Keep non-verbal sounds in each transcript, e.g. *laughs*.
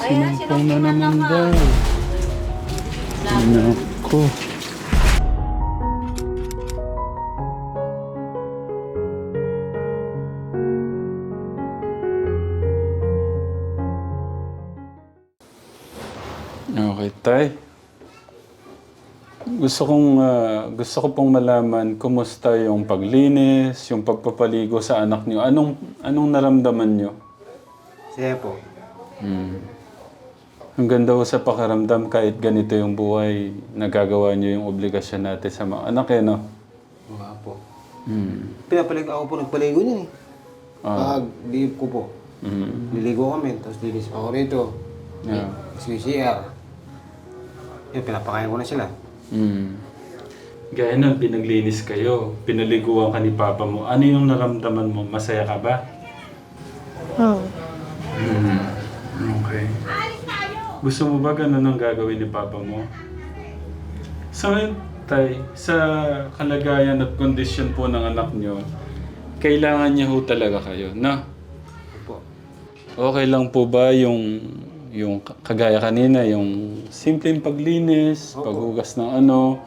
Sinumpong na naman daw. Naku. Okay, tay. Gusto kong ah, gusto ko pong malaman kumusta yung paglinis, yung pagpapaligo sa anak niyo. Anong anong naramdaman niyo? Siya po. Hmm. Ang ganda ko sa pakaramdam kahit ganito yung buhay, nagagawa niyo yung obligasyon natin sa mga anak eh, no? Nga po. Hmm. Pinapalig ako po nagpaligo niyan eh. Ah. Pag liip ko po. Hmm. Liligo kami, tapos linis ako rito. Yeah. CCR. Yun, pinapakain ko na sila. Hmm. Gaya nun, pinaglinis kayo, pinaliguan ka ni Papa mo. Ano yung naramdaman mo? Masaya ka ba? Oo. Hmm. Okay. Gusto mo ba ganun ang gagawin ni Papa mo? Sa ngayon, Tay, sa kalagayan at kondisyon po ng anak nyo, kailangan niya ho talaga kayo, no? Opo. Okay lang po ba yung yung ka- kagaya kanina, yung simpleng paglinis, Opo. paghugas ng ano,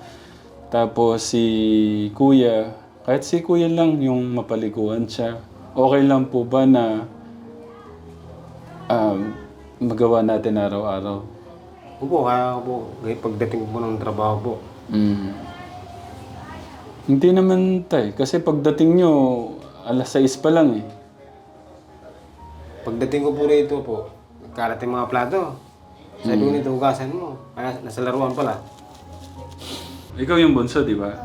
tapos si kuya, kahit si kuya lang yung mapaliguan siya, okay lang po ba na um, magawa natin araw-araw? Opo, kaya po. Ngayon pagdating ko po ng trabaho po. Mm. Hindi naman tay, kasi pagdating nyo, alas 6 pa lang eh. Pagdating ko po rito po, nagkalat yung mga plato. Sabi ko nito, hugasan mo. Kaya nasa laruan pala. Ikaw yung bunso, di ba?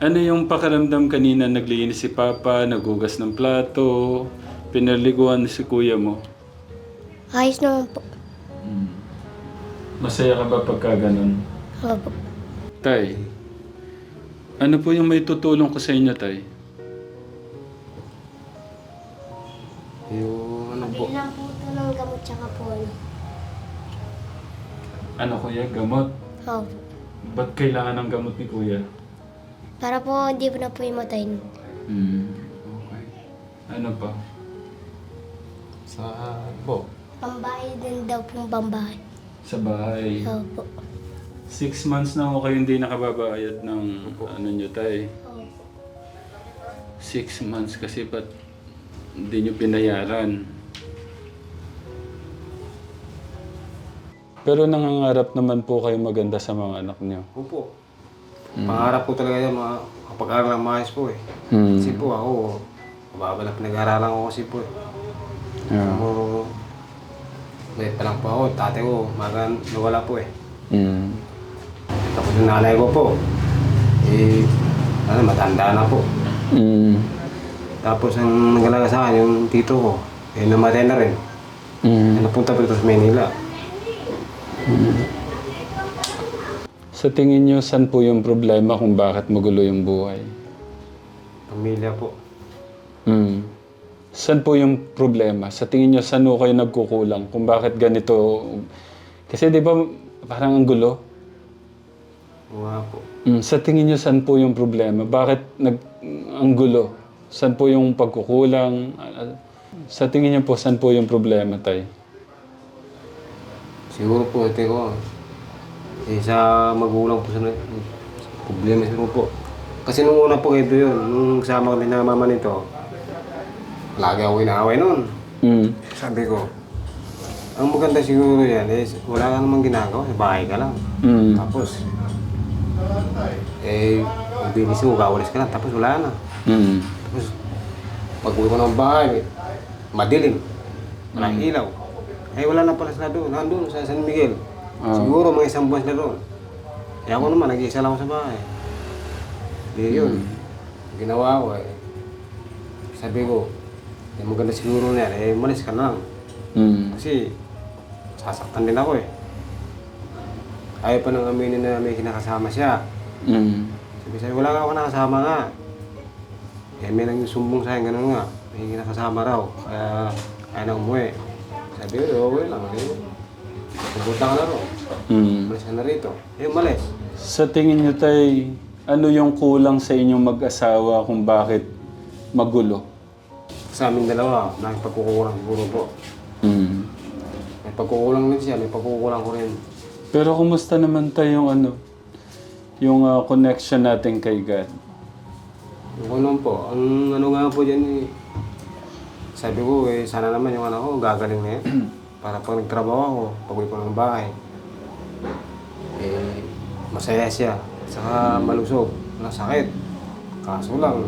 Ano yung pakiramdam kanina naglinis si Papa, nagugas ng plato, pinaliguan si kuya mo? Ayos naman po. Masaya ka ba pagka ganun? Opo. Tay, ano po yung may tutulong ko sa inyo, Tay? Yung ano po. Bili lang po ito ng gamot tsaka po ano. Ano kuya, gamot? Opo. Ba't kailangan ng gamot ni kuya? Para po hindi po na po imatayin. Hmm, okay. Ano pa? Sa po. Pambahay din daw pong pambahay. Sa bahay. Opo. Six months na ako kayo hindi nakababayad ng ano nyo, Tay. Opo. Six months kasi ba't hindi nyo binayaran? Pero nangangarap naman po kayo maganda sa mga anak nyo. Opo. Pangarap ko talaga yan, mga kapag-aral ng maayos po eh. Hmm. Kasi po ako, mababa na pinag-aaralan ko kasi po eh. Yeah. Ako, may pa lang po ako, tatay ko, maga nawala po eh. Mm. Tapos yung nanay ko po, eh, ano, matanda na po. Mm. Tapos ang nag-alaga sa akin, yung tito ko, eh, namatay na rin. Mm. Eh, napunta po ito sa Manila. Sa tingin nyo, saan po yung problema kung bakit magulo yung buhay? Pamilya po. Mm. Saan po yung problema? Sa tingin nyo, saan po kayo nagkukulang? Kung bakit ganito? Kasi di ba parang ang gulo? Nga po. Mm, sa tingin nyo, saan po yung problema? Bakit nag, ang gulo? Saan po yung pagkukulang? Sa tingin nyo po, saan po yung problema, tay? Siguro po, ito ko, eh, sa magulang po sa problema siguro po. Kasi nung una po ito yun, nung kasama kami na mama nito, lagi ako inaaway noon. Mm. Sabi ko, ang maganda siguro yan is wala ka namang ginagawa, sa bahay ka lang. Mm. Tapos, eh, magbibis mo, gawalis ka lang, tapos wala na. Mm. Tapos, pag uwi ko ng bahay, madilim, walang ilaw. Eh, wala na pala sila doon, nandun sa San Miguel. Ah. Siguro mga isang buwan sila doon. Eh ako naman, nag-iisa lang ako sa bahay. Di yun, ginawa ko eh. Sabi ko, eh, maganda siguro na yan, eh, malis ka na lang. Mm. Kasi, sasaktan din ako eh. Ayaw pa nang aminin na may kinakasama siya. Mm. Sabi sabi, wala ka ako nakasama nga. Eh, may nang sumbong sa akin, ganun nga. May kinakasama raw. Kaya, kaya na umuwi. Sabi ko, okay lang. Eh, pupunta ka na raw. Mm. Umalis ka na rito. Eh, umalis. Sa tingin nyo, tay, ano yung kulang sa inyong mag-asawa kung bakit magulo? Sa amin dalawa, nakipagkukurang siguro po. Mm. At pagkukulang din siya, may pagkukulang ko rin. Pero kumusta naman tayo yung ano, yung ah, connection natin kay God? Yung ano po, ang ano nga po dyan eh, sabi ko eh, sana naman yung anak ko gagaling na yan. *clears throat* Para pag nagtrabaho ako, pag uwi ko ng bahay, eh, masaya siya. Saka malusog, walang sakit. Kaso lang,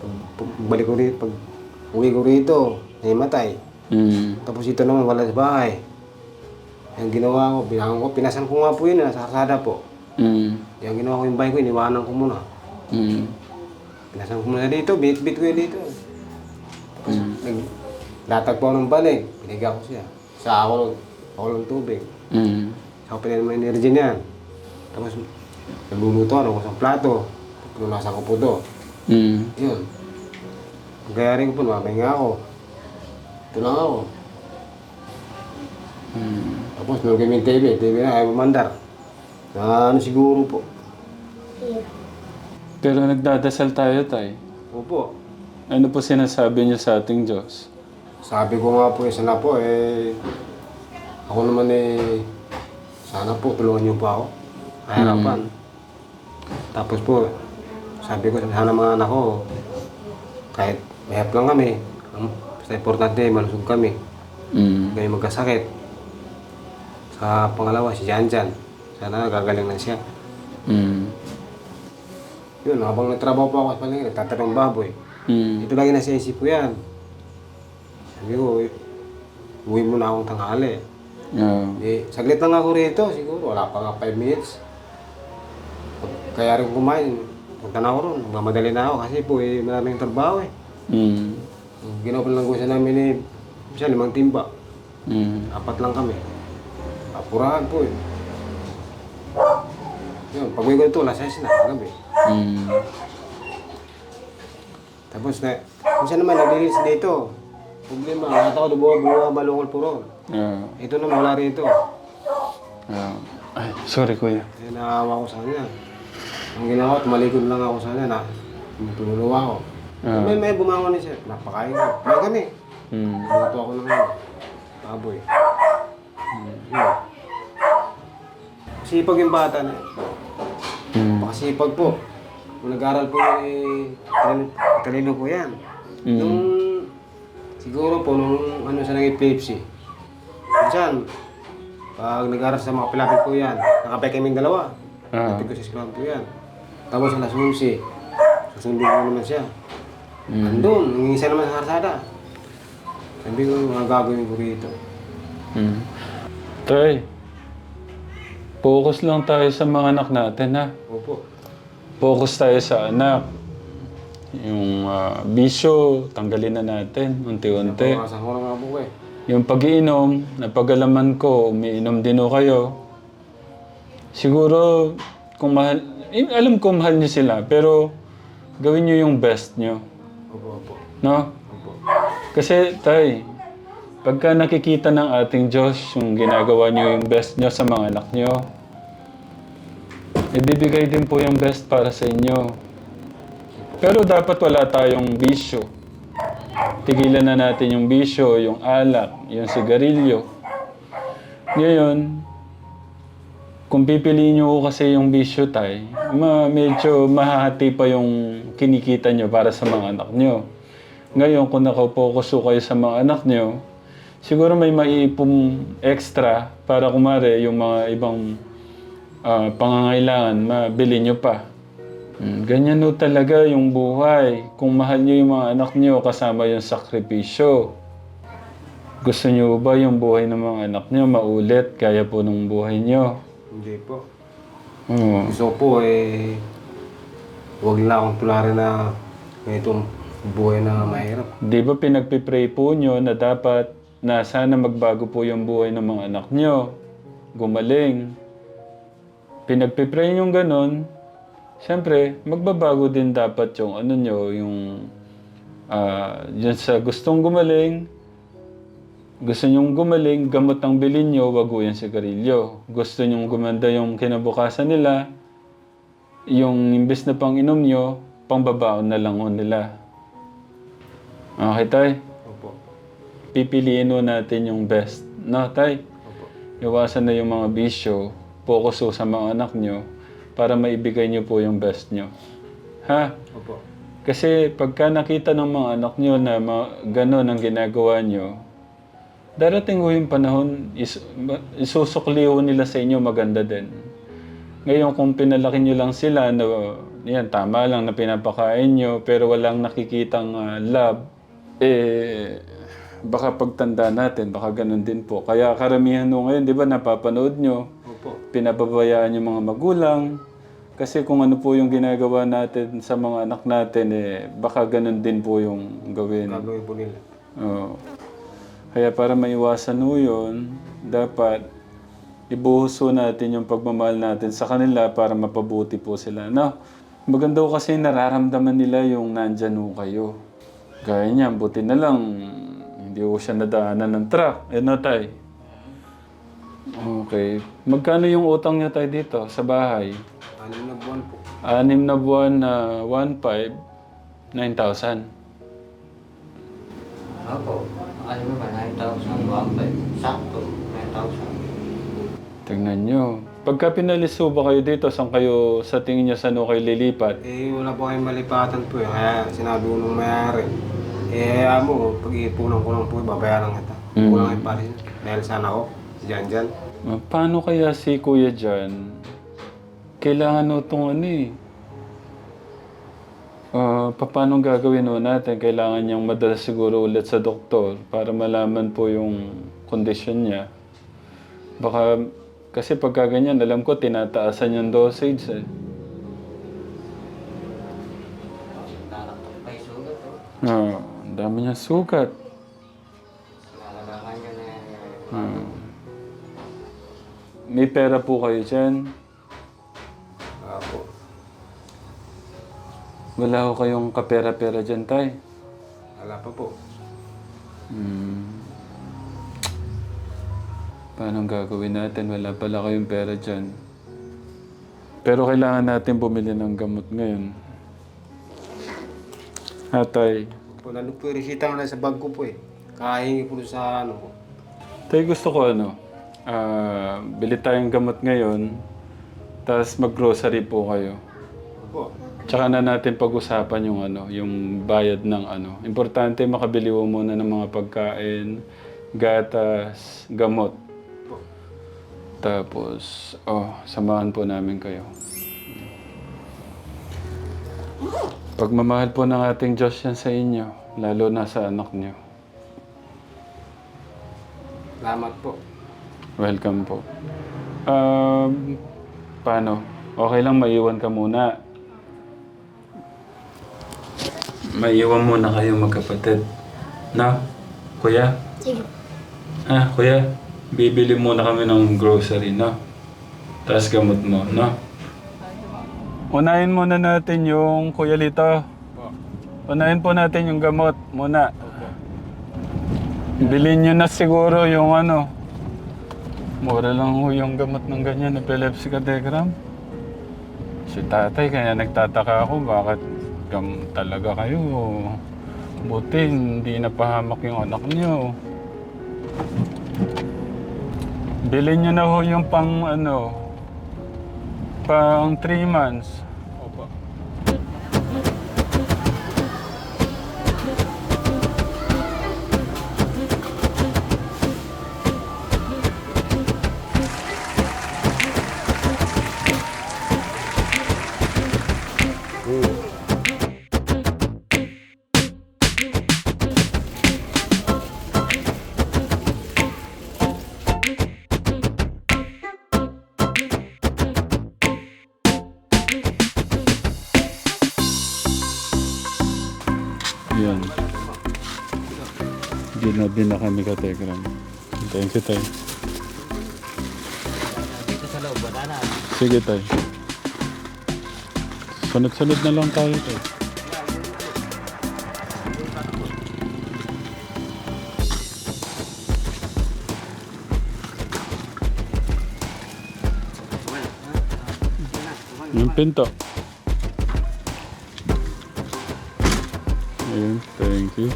pag, pag balik ko rito, pag uwi ko rito, nahimatay. Mm. Tapos ito naman, wala sa bahay. Yung ginawa ko, binangon ko, pinasan ko nga po yun, nasa kasada po. Mm. Yung ginawa ko yung bahay ko, iniwanan ko muna. Mm. Pinasan ko muna dito, bit-bit ko yun dito. Tapos, Mm. nag, latag po ng banig, piniga ko siya. Sa ako, ako ng tubig. Mm. Sa ako pinag ng energy niyan. Tapos, nagluluto ako sa plato. Pinunasan ko po to. Mm. Yun. Kaya rin ko po, mamahinga ako. Ito lang ako. Mm. Tapos, nung kami TV, TV na, ayaw mandar. Na ano siguro po. Pero nagdadasal tayo, tay. Opo. Ano po sinasabi niyo sa ating Diyos? Sabi ko nga po, isa na po, eh, ako naman eh, sana po, tulungan niyo po ako. Kahirapan. Tapos po, sabi ko, sana mga anak ko, kahit mahirap lang kami, ang basta importante, malusog kami, Mm. kayo magkasakit. Sa pangalawa, si Jan Jan. Sana gagaling na siya. Mm. Yun, habang nagtrabaho po ako sa palengke, nagtatanong baboy. Mm. Ito lagi nasa isip ko yan. Sabi ko, uwi mo na akong tanghali. Yeah. Eh, saglit lang ako rito, siguro. Wala pa nga 5 minutes. Kaya rin kumain, punta na ako ron. Mamadali na ako kasi po, eh, maraming trabaho eh. Mm. Ginawa lang ko sa namin eh, siya limang timba. Mm. Apat lang kami. Apurahan po eh. Yun, pag uwi ko ito, alas 6 na, gabi. Mm. Tapos na, minsan naman nag-release dito. Problema, nakita ko buwa buwa balungol po ron. Yeah. Ito naman wala rito. Yeah. Ay, sorry kuya. Kaya naawa ko sa kanya. Ang ginawa, tumalikod lang ako sa kanya na tumuluwa ako. Ah. May may bumangon ni sir, napakain ko. May kami. Mm. Luto ako ng ano, baboy. Hmm. Yun. Sipag yung bata na yun. Mm. Pakasipag po. Kung nag-aral po yan, eh, talino, talino po yan. Mm. Nung, siguro po, nung ano sa nang epilepsy. Minsan, pag nag-aral sa mga pilapit po yan, nakapay kaming dalawa. Ah. Kapit ko sa eskwelahan po yan. Tapos alas 11, susundo ko naman siya. Mm. Andun, ang isa naman sa karsada. Sabi ko, mga gagawin ko rito. Mm. Tay, focus lang tayo sa mga anak natin ha. Opo. Focus tayo sa anak. Yung ah, bisyo, tanggalin na natin unti-unti. Pangakasan ko na nga po eh. Yung pag-iinom, napagalaman ko, umiinom din o kayo. Siguro, kung mahal, eh, alam ko mahal niyo sila, pero gawin niyo yung best niyo. Opo, opo. No? Opo. Kasi, tay, pagka nakikita ng ating Diyos yung ginagawa niyo yung best niyo sa mga anak niyo, ibibigay din po yung best para sa inyo. Pero dapat wala tayong bisyo. Tigilan na natin yung bisyo, yung alak, yung sigarilyo. Ngayon, kung pipiliin nyo kasi yung bisyo tay, ma medyo mahahati pa yung kinikita nyo para sa mga anak nyo. Ngayon, kung nakapokus ko kayo sa mga anak nyo, siguro may maiipong extra para kumare yung mga ibang ah, pangangailangan, mabili nyo pa. Mm, ganyan no talaga yung buhay. Kung mahal nyo yung mga anak nyo, kasama yung sakripisyo. Gusto nyo ba yung buhay ng mga anak nyo maulit kaya po ng buhay nyo? Hindi po. Oo. Gusto po eh, huwag lang akong tularin na itong buhay na mahirap. Di ba pinagpipray po nyo na dapat na sana magbago po yung buhay ng mga anak nyo? Gumaling. Pinagpipray nyo ganon, siyempre, magbabago din dapat yung ano nyo, yung ah yun sa gustong gumaling, gusto nyong gumaling, gamot ang bilin nyo, wag po yung sigarilyo. Gusto nyong gumanda yung kinabukasan nila, yung imbes na pang inom nyo, pangbabaon na lang o nila. Okay, tay? Opo. Pipiliin mo natin yung best No, tay? Opo. Iwasan na yung mga bisyo. Focus ho sa mga anak nyo para maibigay nyo po yung best nyo. Ha? Opo. Kasi pagka nakita ng mga anak nyo na ma- gano'n ang ginagawa nyo, darating ho yung panahon, is, isusukli ho nila sa inyo maganda din. Ngayon kung pinalaki nyo lang sila na yan, tama lang na pinapakain nyo pero walang nakikitang ah, love, eh, baka pagtanda natin, baka ganun din po. Kaya karamihan ho ngayon, di ba, napapanood nyo, Opo. pinababayaan yung mga magulang. Kasi kung ano po yung ginagawa natin sa mga anak natin, eh, baka ganun din po yung gawin. Gagawin po nila. Oo. Kaya para maiwasan ho yun, dapat ibuhos ho natin yung pagmamahal natin sa kanila para mapabuti po sila. No? Maganda ho kasi nararamdaman nila yung nandyan ho kayo. Gaya niya, buti na lang, hindi ho siya nadaanan ng truck. Eh, no, tay? Okay. Magkano yung utang niya tayo dito sa bahay? Anim na buwan po. Anim na buwan na 1.5, 9,000. Opo. Ano mo ba? 9,000, 1,500. Sakto. 9,000. Tingnan nyo. Pagka pinalis ho ba kayo dito, saan kayo sa tingin nyo saan ho kayo lilipat? Eh, wala po kayong malipatan po eh. Kaya sinabi ko nung mayari. Eh, amo, pag-iipunan ko lang po, babayaran kita. Mm. Kulang ay yun. Dahil sana ako, dyan dyan. Ah, Paano kaya si Kuya dyan? Kailangan ho itong ano eh. Ah, pa- paano gagawin ho natin? Kailangan niyang madala siguro ulit sa doktor para malaman po yung kondisyon niya. Baka, kasi pagka ganyan, alam ko, tinataasan yung dosage eh. Yung sugat, oh. Ang dami niya na Ah. May pera po kayo dyan. Apo. Wala ko kayong kapera-pera dyan, tay. Wala pa po. Hmm. Paano ang gagawin natin? Wala pala kayong pera dyan. Pero kailangan natin bumili ng gamot ngayon. Atay. Po, lalo po yung resita na sa bag ko po eh. Kahingi po sa ano po. Tay, gusto ko ano, ah, bili tayong gamot ngayon, tapos mag-grocery po kayo. Opo. Tsaka na natin pag-usapan yung ano, yung bayad ng ano. Importante makabili mo muna ng mga pagkain, gatas, gamot. Tapos, oh, samahan po namin kayo. Pagmamahal po ng ating Diyos yan sa inyo, lalo na sa anak niyo. Salamat po. Welcome po. Um, paano? Okay lang maiwan ka muna. Maiwan muna kayo magkapatid. Na? Kuya? Sige. Ah, kuya, bibili muna kami ng grocery, no? Tapos gamot mo, no? Unahin muna natin yung kuya Lito. Unahin po natin yung gamot muna. Bilhin nyo na siguro yung ano. Mura lang ho yung gamot ng ganyan, epilepsy categram. Si tatay, kaya nagtataka ako bakit gam talaga kayo. Buti, hindi napahamak yung anak niyo. Bilhin nyo na ho yung pang ano, pang 3 months. Ginabi na kami ka Telegram. Thank you, Tay. Dito sa loob, wala na. Sige, Tay. Sunod-sunod na lang tayo, Tay. Yung pinto. Ayun, thank you.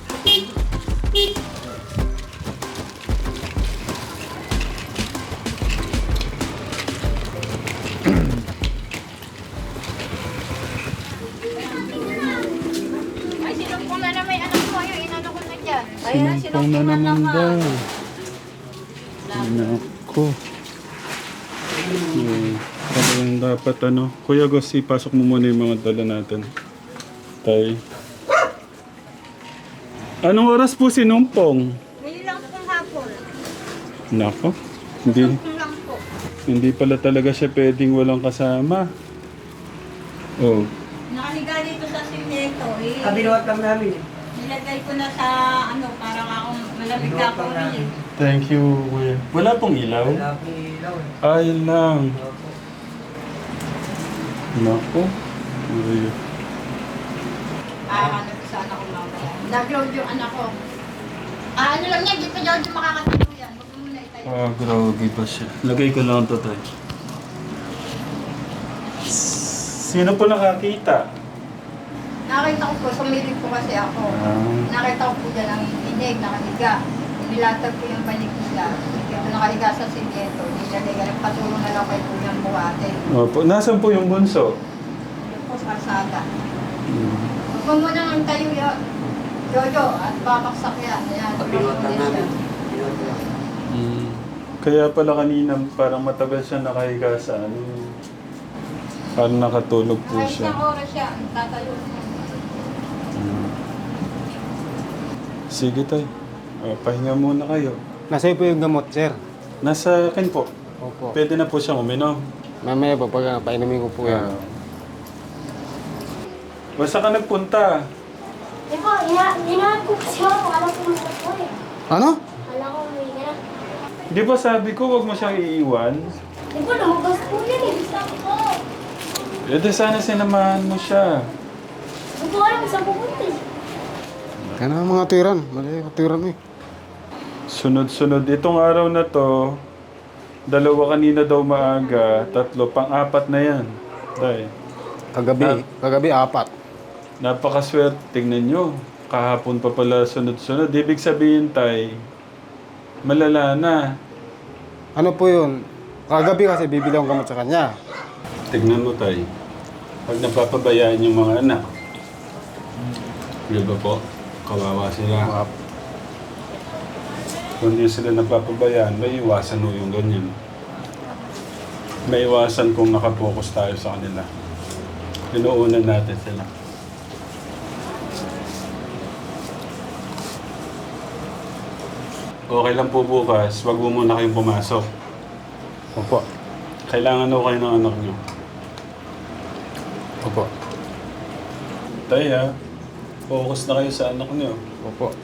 Sinumpong na naman daw. Nako. Hmm. Talagang dapat ano. Kuya Gus, ipasok mo muna yung mga dala natin. Tay. Anong oras po sinumpong? Ngayon lang pong hapon. Nako. Hindi, po. hindi pala talaga siya pwedeng walang kasama. Oh. Nakaliga dito sa simento eh. Kabinuat lang namin. Nilagay ko na sa ano, parang akong malamig na ako eh. Thank you, kuya. Wala pong ilaw? Wala pong ilaw eh. Ay lang. Nako. Ay. Ah, ano sa anak ko mamaya. Nag-load yung anak ko. Ah, ano lang yan, di pa daw di makakatulog yan. Huwag mo muna itayo. Ah, grabe pa siya. Lagay ko lang ito, tay. Sino po nakakita? Nakita ko po, sumilip po kasi ako. Ah. Nakita ko po dyan ang inig, nakaliga. Nilatag ko yung panig nila. Dito nakaliga sa simento. Nilagay, patulong na lang kay Kuya Buwate. Opo. Nasaan po yung bunso? Yung po sa kalsada. Huwag mo nang tayo yun. Jojo, at babaksak yan. Ayan, tumakulis namin. yan. Binuat lang. Kaya pala kanina parang matagal siya nakahiga sa ano. Parang nakatulog po Kahit siya. isang oras siya, ang tatayo. Sige tay. Ah, pahinga muna kayo. Nasa iyo po yung gamot, sir. Nasa akin po. Opo. Pwede na po siyang uminom. Mamaya po, pag uh, painumin ko po yan. Ah. Basta ka nagpunta. Di po, ina inaat ko kasi ako. Akala ko masarap po eh. Ano? Akala ko may na. Di ba sabi ko wag mo siyang iiwan? Di po, lumabas po yan eh. Sabi ko. E di sana sinamahan mo siya. Di ko alam saan pupunta eh. Kaya na mga tiran. Mali yung tiran eh. Sunod-sunod. Itong araw na to, dalawa kanina daw maaga, tatlo, pang-apat na yan. Tay. Kagabi, kagabi apat. Napakaswerte. Tingnan nyo. Kahapon pa pala sunod-sunod. Ibig sabihin, tay, malala na. Ano po yun? Kagabi kasi bibili akong gamot sa kanya. Tignan mo, tay. Pag napapabayaan yung mga anak, di ba po? Kawawa sila. Kung di sila napapabayaan, may iwasan mo yung ganyan. May iwasan kung nakapokus tayo sa kanila. Inuunan natin sila. Okay lang po bukas, wag mo muna kayong pumasok. Opo. Kailangan daw kayo ng anak nyo. Opo. Tay ha, focus na kayo sa anak nyo. Opo.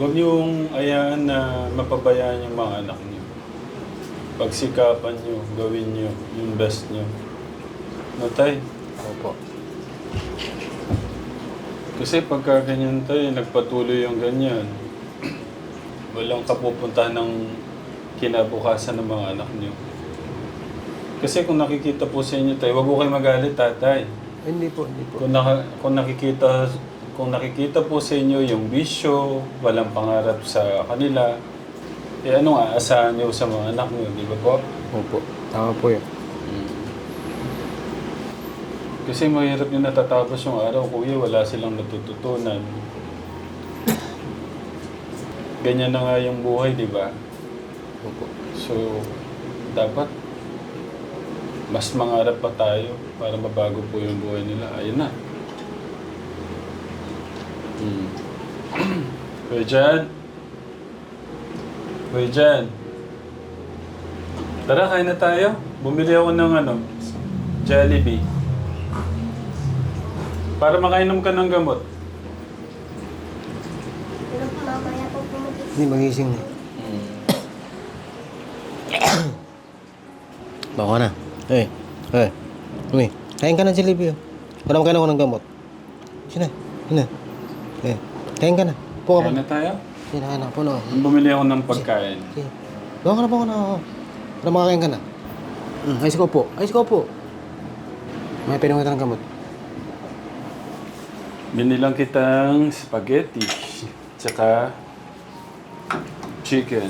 Huwag niyong ayaan na mapabayaan yung mga anak niyo. Pagsikapan niyo, gawin niyo yung best niyo. No, tay? Opo. Kasi pagka ganyan tayo, nagpatuloy yung ganyan, walang kapupuntahan ng kinabukasan ng mga anak niyo. Kasi kung nakikita po sa inyo tayo, wag po kayo magalit, tatay. Hindi po, hindi po. Kung, naka, kung nakikita kung nakikita po sa inyo yung bisyo, walang pangarap sa kanila, eh ano nga, asahan niyo sa mga anak niyo, di ba po? Opo. Tama po yun. Kasi mahirap yung natatapos yung araw, kuya, wala silang natututunan. Ganyan na nga yung buhay, di ba? Opo. So, dapat mas mangarap pa tayo para mabago po yung buhay nila. Ayun na. *clears throat* Hmm. Kuya Jan? Kuya Jan? Tara, kain na tayo. Bumili ako ng ano, Jollibee. Para makainom ka ng gamot. Pero po, mamaya po pumunta. Hindi magising. *clears throat* Bako na. Eh, eh. Uy, kain ka na jalebi. oh. Wala mo kain ako ng gamot. Sina, sina. Eh, kain ka na. Po ka Kain pa. na tayo. Po na. Bumili ako ng pagkain. Sige. Bako ka na, bako na. oh. Para makakain ka na. Mm, ayos ko po. Ayos ko po. May pinungan ng gamot. Binilang kitang spaghetti. Tsaka chicken.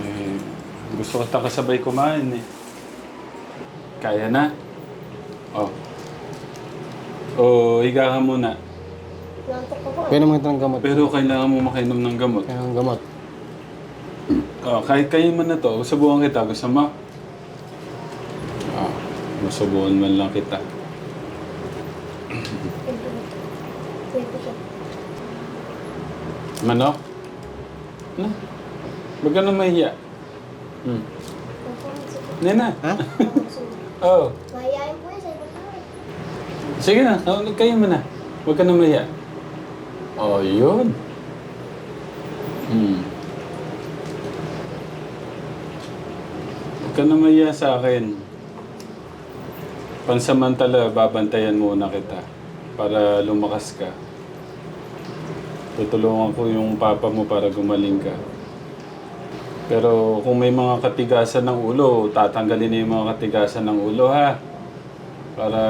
Eh, gusto ko kasabay kumain eh. Kaya na? Oh. O higa ka muna. Nantok ko po. Ng gamot. Pero kailangan mo makainom ng gamot. Pwede ng gamot. Oh, kahit kayo man na to, subukan kita. Gusto mo? Ah, masubukan man lang kita. Manok? Na? Huwag ka na mahiya. Hmm. Nena? Ha? *laughs* Oh. Mahihayin po yun sa ibang tao. Sige na, oh, kayo mo na. Huwag ka na mahiya. Oh, yun. Hmm. Huwag ka na mahiya sa akin. Pansamantala, babantayan muna kita para lumakas ka. Tutulungan ko yung papa mo para gumaling ka. Pero kung may mga katigasan ng ulo, tatanggalin na yung mga katigasan ng ulo ha. Para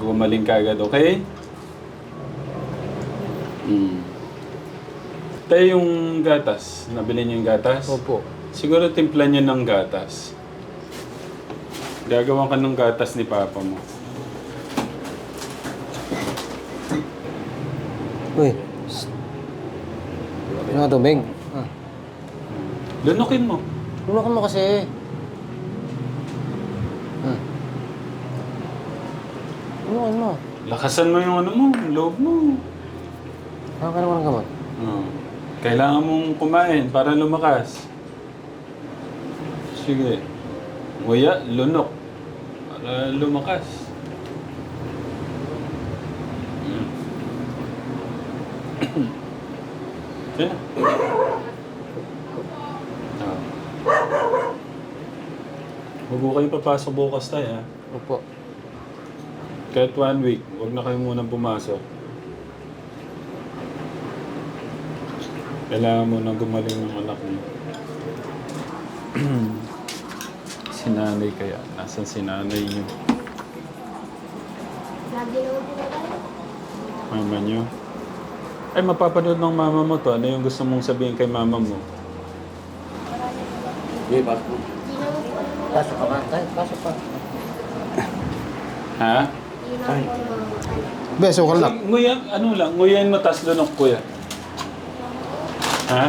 gumaling ka agad, okay? Hmm. Tayo yung gatas. Nabili niyo yung gatas? Opo. Siguro timplan niyo ng gatas. Gagawa ka ng gatas ni papa mo. Uy. Ano nga tubig? Ah. Lunukin mo. Lumakan mo kasi. Hmm. Lumakan mo. Lakasan mo yung ano mo, loob mo. Ano ka naman ng gamot? Oh. Kailangan mong kumain para lumakas. Sige. Nguya, lunok. Para lumakas. Hmm. *clears throat* Yan. Ah. Huwag mo kayo papasok bukas tayo, ha? Opo. Kahit one week, huwag na kayo munang pumasok. Kailangan mo nang gumaling ng anak mo. *clears throat* si nanay kaya? Nasaan si nanay niyo? Lagi naman po. Mama niyo? Ay, mapapanood ng mama mo to. Ano yung gusto mong sabihin kay mama mo? Hindi, pasok. Pasok ka ba? Pasok pa. Ha? Hindi naman po naman. Be, sukal na. Nguya, ano lang, nguyain mo tas lunok kuya. Ha?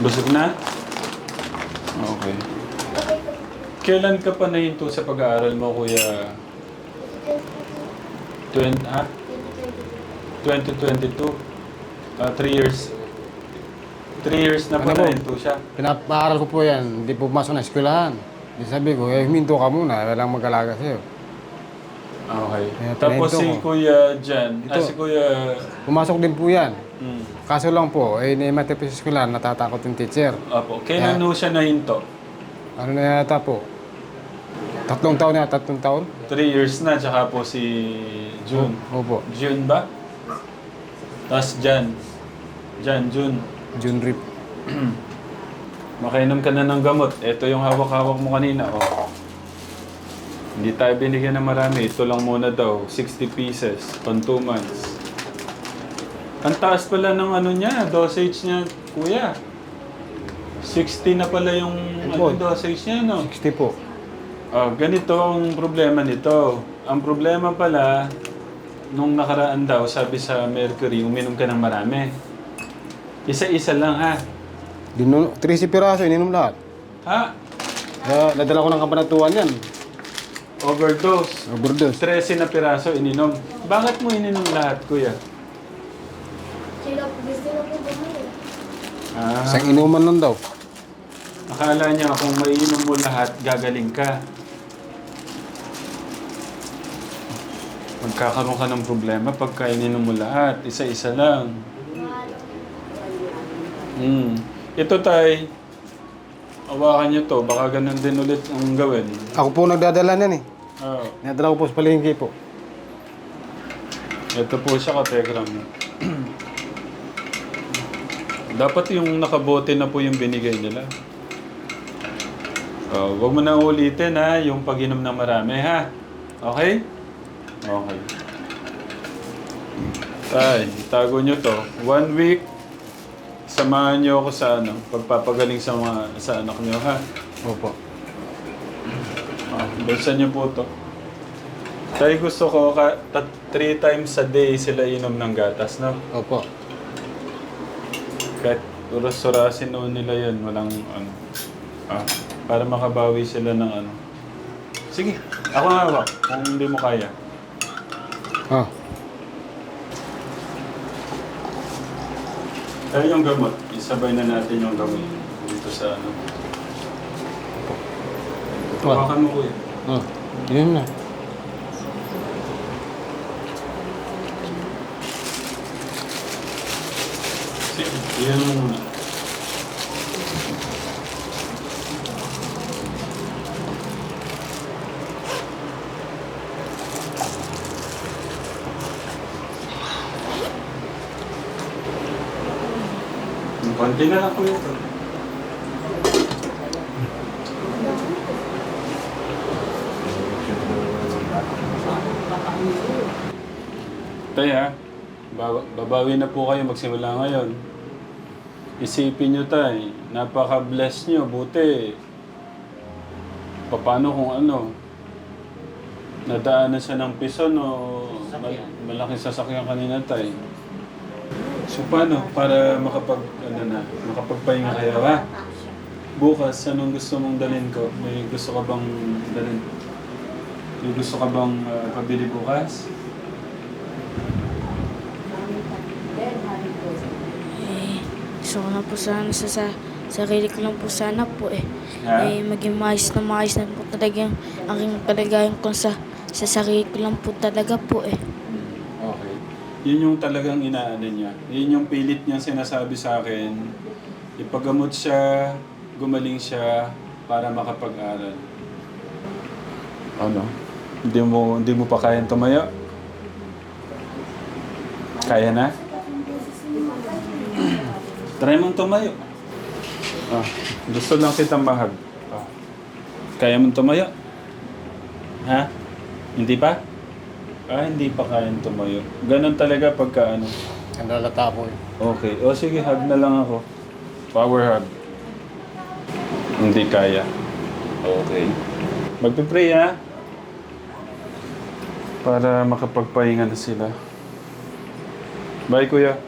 Busog na? Okay. Kailan ka pa nahinto sa pag-aaral mo, kuya? 20, ha? 2022. Ah, 3 years. 3 years na pa Ano po? nahinto siya. Pinapaaral ko po yan. Hindi po pumasok na eskwelahan. Di sabi ko, eh, huminto ka muna. Walang mag-alaga sa'yo. Okay. Kaya Tapos si ko. Kuya Jan, ah, Ito. si Kuya... Pumasok din po yan. Hmm. Kaso lang po, eh, naimate po sa eskwelahan, natatakot yung teacher. Apo, kailan ho siya nahinto? Ano na yata po? Tatlong taon na, tatlong taon? 3 years na, tsaka po si June. Opo. June ba? Tapos Jan. Jan, June. June Rip. *clears throat* Makainom ka na ng gamot. Ito yung hawak-hawak mo kanina. Oh. Hindi tayo binigyan ng marami. Ito lang muna daw. 60 pieces. On 2 months. Ang taas pala ng ano niya, dosage niya, kuya. 60 na pala yung ano, dosage niya, no? 60 po. Ah, ganito ang problema nito. Ang problema pala, nung nakaraan daw, sabi sa Mercury, uminom ka ng marami. Isa-isa lang ha. Dino, 30 piraso, ininom lahat. Ha? Kaya nadala ko ng kabanatuan yan. Overdose. Overdose. 13 na piraso ininom. Bakit mo ininom lahat, kuya? Sila po gusto na po bumili. Ah, Isang inuman lang daw. akala niya kung maiinom mo lahat, gagaling ka. Magkakaroon ka ng problema pagka ininom mo lahat. Isa-isa lang. Hmm. Ito tay, awakan niyo to. Baka ganun din ulit ang gawin. Ako po nagdadala niyan eh. Oh, Nadala ko po sa palengke po. ito po siya ka-telegram. Dapat yung nakabote na po yung binigay nila. Oh, wag mo na ulitin ha, yung pag-inom ng marami ha. Okay? Okay. Tay, itago nyo to. One week, samahan nyo ako sa ano, pagpapagaling sa mga sa anak nyo ha. Opo. Ah, bulsan nyo po to. Tay, gusto ko ka, tat- three times a day sila inom ng gatas, no? Opo. Kahit uras-urasin noon nila yun, walang ano. Ah, para makabawi sila ng ano. Sige, ako nga hawak kung hindi mo kaya. Ah. Kaya yung gamot, isabay na natin yung gamot dito sa ano. Hawakan mo kuya. Ah. Yun na. Sige, iyan mo muna. Konti na kuya. Tay ha, baba- babawi na po kayo magsimula ngayon. Isipin nyo tay, napaka-bless nyo, buti. Paano kung ano, nadaanan siya ng pison o mal- malaking sasakyan kanina tay. So paano, para makapag, ano na, makapagpahinga kayo ha? Bukas, anong gusto mong dalhin ko? May gusto ka bang dalhin? May gusto ka bang ah, pabili bukas? Eh, gusto ko na po sana sa, sa sarili ko lang po sana po eh. Ha? Eh, maging maayos na maayos na po talaga yung aking kalagayan ko sa, sa sarili ko lang po talaga po eh. Yun yung talagang inaano niya. Yun yung pilit niyang sinasabi sa akin. Ipagamot siya, gumaling siya para makapag-aral. Ano? Hindi mo hindi mo pa kayang tumayo? Kaya na? *clears throat* Try mong tumayo. Ah, gusto lang kitang mahag. Ah. Kaya mong tumayo? Ha? Hindi pa? Ah, hindi pa kayang tumayo. Ganon talaga pagka ano. Ang lalata po eh. Okay. O sige, hug na lang ako. Power hug. Hindi kaya. Okay. Magpipray ha. Para makapagpahinga na sila. Bye kuya.